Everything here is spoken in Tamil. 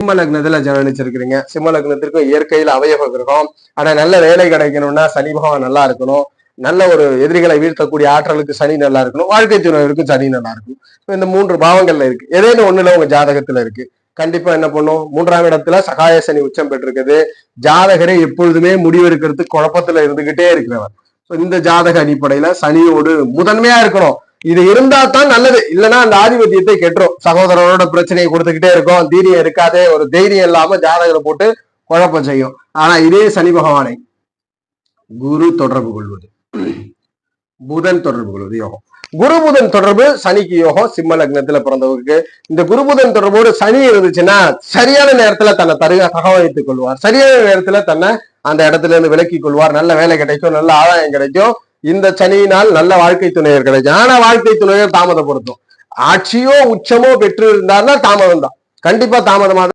சிம்ம லக்னத்துல ஜனனிச்சிருக்கிறீங்க. சிம்ம லக்னத்திற்கும் இயற்கையில அவயவ கிரகம். ஆனா நல்ல வேலை கிடைக்கணும்னா சனி பகவான் நல்லா இருக்கணும். நல்ல ஒரு எதிரிகளை வீழ்த்தக்கூடிய ஆற்றலுக்கு சனி நல்லா இருக்கணும். வாழ்க்கை துணைவருக்கும் சனி நல்லா இருக்கும். இப்ப இந்த மூன்று பாவங்கள்ல இருக்கு. ஏதேனும் ஒண்ணுல உங்க ஜாதகத்துல இருக்கு. கண்டிப்பா என்ன பண்ணும்? மூன்றாம் இடத்துல சகாய சனி உச்சம் பெற்றிருக்குது. ஜாதகரை எப்பொழுதுமே முடிவெடுக்கிறதுக்கு குழப்பத்துல இருந்துகிட்டே இருக்கிறவர். இந்த ஜாதக அடிப்படையில சனியோடு முதன்மையா இருக்கணும். இது இருந்தா தான் நல்லது. இல்லைன்னா அந்த ஆதிபத்தியத்தை கெட்டுரும். சகோதரரோட பிரச்சனையை கொடுத்துக்கிட்டே இருக்கும். தைரியம் இருக்காதே ஒரு தைரியம் இல்லாம ஜாதகரை போட்டு குழப்பம் செய்யும். ஆனா இதே சனி பகவானை குரு தொடர்பு கொள்வது. புதன் தொடர்பு கொள்வது யோகம். குரு புதன் தொடர்பு சனிக்கு யோகம். சிம்ம லக்னத்துல பிறந்தவருக்கு இந்த குரு புதன் தொடர்போடு சனி இருந்துச்சுன்னா சரியான நேரத்துல தன்னை தருக தகவலித்துக் கொள்வார். சரியான நேரத்துல தன்னை அந்த இடத்துல இருந்து விலக்கிக் கொள்வார். நல்ல வேலை கிடைக்கும் நல்ல ஆதாயம் கிடைக்கும். இந்த சனியினால் நல்ல வாழ்க்கை துணையர் கிடைக்கும் ஆனா வாழ்க்கை துணையர் தாமதப்படுத்தும். ஆட்சியோ உச்சமோ பெற்று இருந்தார்னா தாமதம் தான் கண்டிப்பா தாமதமாக